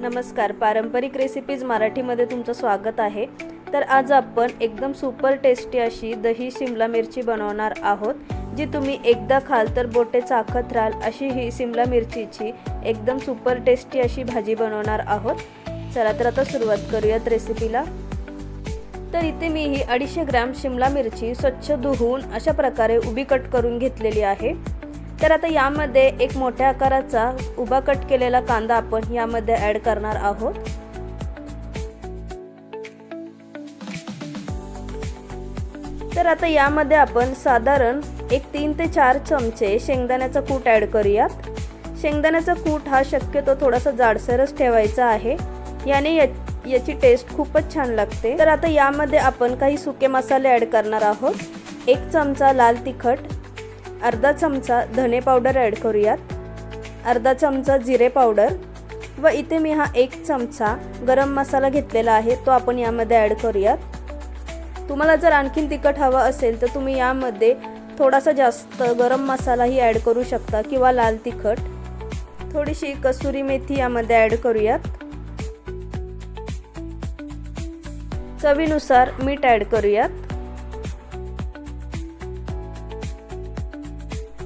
नमस्कार. पारंपरिक रेसिपीज मराठीमध्ये तुमचं स्वागत आहे. तर आज आपण एकदम सुपर टेस्टी अशी दही शिमला मिरची बनवणार आहोत जी तुम्ही एकदा खाल तर बोटे चाखत राहाल अशी ही शिमला मिरचीची एकदम सुपर टेस्टी अशी भाजी बनवणार आहोत. चला तर आता सुरुवात करूयात रेसिपीला तर इथे मी ही अडीचशे ग्रॅम शिमला मिरची स्वच्छ धुवून अशा प्रकारे उभी कट करून घेतलेली आहे. तर आता यामध्ये एक मोठ्या आकाराचा उभा कट केलेला कांदा आपण यामध्ये ॲड करणार आहोत. तर आता यामध्ये आपण साधारण एक तीन ते चार चमचे शेंगदाण्याचा कूट ॲड करूयात. शेंगदाण्याचा कूट हा शक्यतो थोडासा जाडसरच ठेवायचा आहे. याने या याची टेस्ट खूपच छान लागते. तर आता यामध्ये आपण काही सुके मसाले ॲड करणार आहोत. एक चमचा लाल तिखट अर्धा चमचा धने पावडर ॲड करूयात. अर्धा चमचा जिरे पावडर व इथे मी हा एक चमचा गरम मसाला घेतलेला आहे तो आपण यामध्ये ॲड करूयात. तुम्हाला जर आणखीन तिखट हवं असेल तर तुम्ही यामध्ये थोडासा जास्त गरम मसालाही ॲड करू शकता किंवा लाल तिखट. थोडीशी कसुरी मेथी यामध्ये ॲड करूयात. चवीनुसार मीठ ॲड करूयात.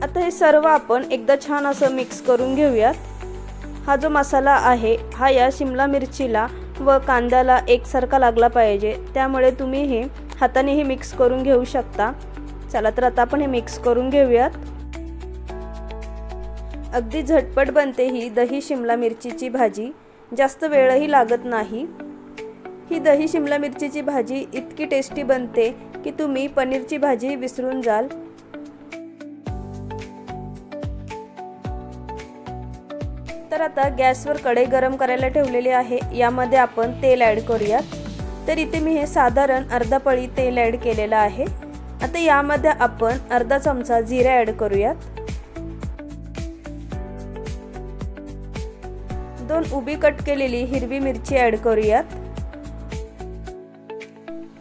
आता हे सर्व आपण एकदा छान असं मिक्स करून घेऊयात. हा जो मसाला आहे हा या शिमला मिरचीला व कांद्याला एकसारखा लागला पाहिजे. त्यामुळे तुम्ही हे हातानेही मिक्स करून घेऊ शकता. चला तर आता आपण हे मिक्स करून घेऊयात. अगदी झटपट बनते ही दही शिमला मिरचीची भाजी. जास्त वेळही लागत नाही. ही दही शिमला मिरचीची भाजी इतकी टेस्टी बनते की तुम्ही पनीरची भाजी विसरून जाल. तर आता गॅसवर कढई गरम करायला ठेवलेली आहे. यामध्ये आपण तेल ॲड करूयात. तर इथे मी हे साधारण अर्धा पळी तेल ॲड केलेलं आहे. आता यामध्ये आपण अर्धा चमचा जिरा ॲड करूयात. दोन उभी कट केलेली हिरवी मिरची ॲड करूयात.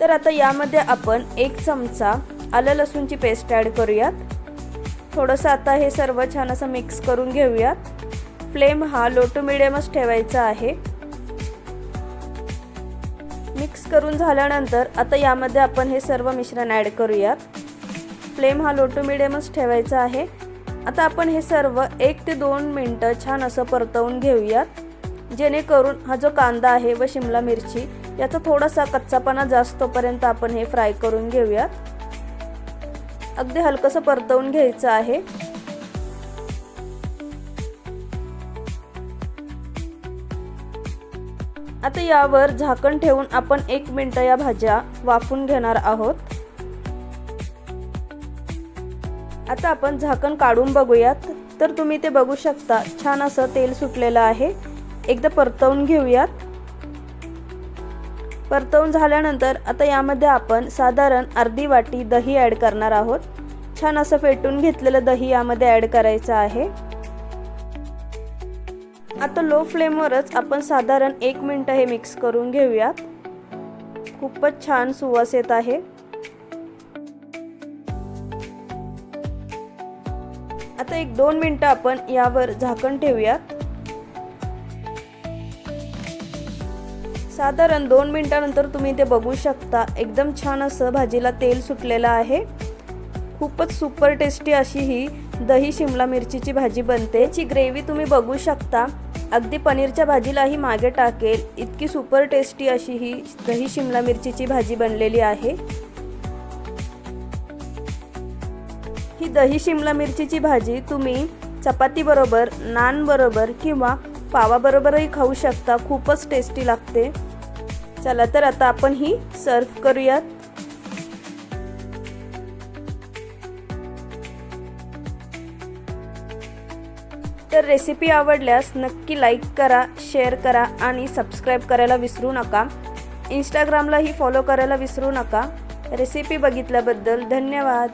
तर आता यामध्ये आपण एक चमचा आलं लसूणची पेस्ट ॲड करूयात. थोडंसं आता हे सर्व छान असं मिक्स करून घेऊयात. फ्लेम हा लो टू मिडियमच ठेवायचा आहे. मिक्स करून झाल्यानंतर आता यामध्ये आपण हे सर्व मिश्रण ॲड करूयात. फ्लेम हा लो टू मिडियमच ठेवायचा आहे. आता आपण हे सर्व एक ते दोन मिनटं छान असं परतवून घेऊयात. जेणेकरून हा जो कांदा आहे व शिमला मिरची याचा थोडासा कच्चापणा जास्तपर्यंत आपण हे फ्राय करून घेऊयात. अगदी हलकंसं परतवून घ्यायचं आहे. आता यावर झाकण ठेवून आपण एक मिनटं या भाज्या वाफून घेणार आहोत. आता आपण झाकण काढून बघूयात. तर तुम्ही ते बघू शकता छान असं तेल सुटलेलं आहे. एकदा परतवून घेऊयात. परतवून झाल्यानंतर आता यामध्ये आपण साधारण अर्धी वाटी दही ॲड करणार आहोत. छान असं फेटून घेतलेलं दही यामध्ये ॲड करायचं आहे. आता लो फ्लेमवरच आपण साधारण एक मिनटं हे मिक्स करून घेऊयात. खूपच छान सुवास येत आहे. आता एक दोन मिनटं आपण यावर झाकण ठेवूयात. साधारण दोन मिनटानंतर तुम्ही ते बघू शकता. एकदम छान असं भाजीला तेल सुटलेलं आहे. खूपच सुपर टेस्टी अशी ही दही शिमला मिरचीची भाजी बनते. याची ग्रेव्ही तुम्ही बघू शकता. अगदी पनीरच्या भाजीलाही मागे टाकेल. इतकी सुपर टेस्टी अशी ही दही शिमला मिरचीची भाजी बनलेली आहे. ही दही शिमला मिरचीची भाजी तुम्ही चपातीबरोबर नानबरोबर किंवा पावाबरोबरही खाऊ शकता. खूपच टेस्टी लागते. चला तर आता आपण ही सर्व करूयात. तर रेसिपी आवडल्यास नक्की लाईक करा शेअर करा आणि सबस्क्राईब करायला विसरू नका. इंस्टाग्रामलाही फॉलो करायला विसरू नका. रेसिपी बघितल्याबद्दल धन्यवाद.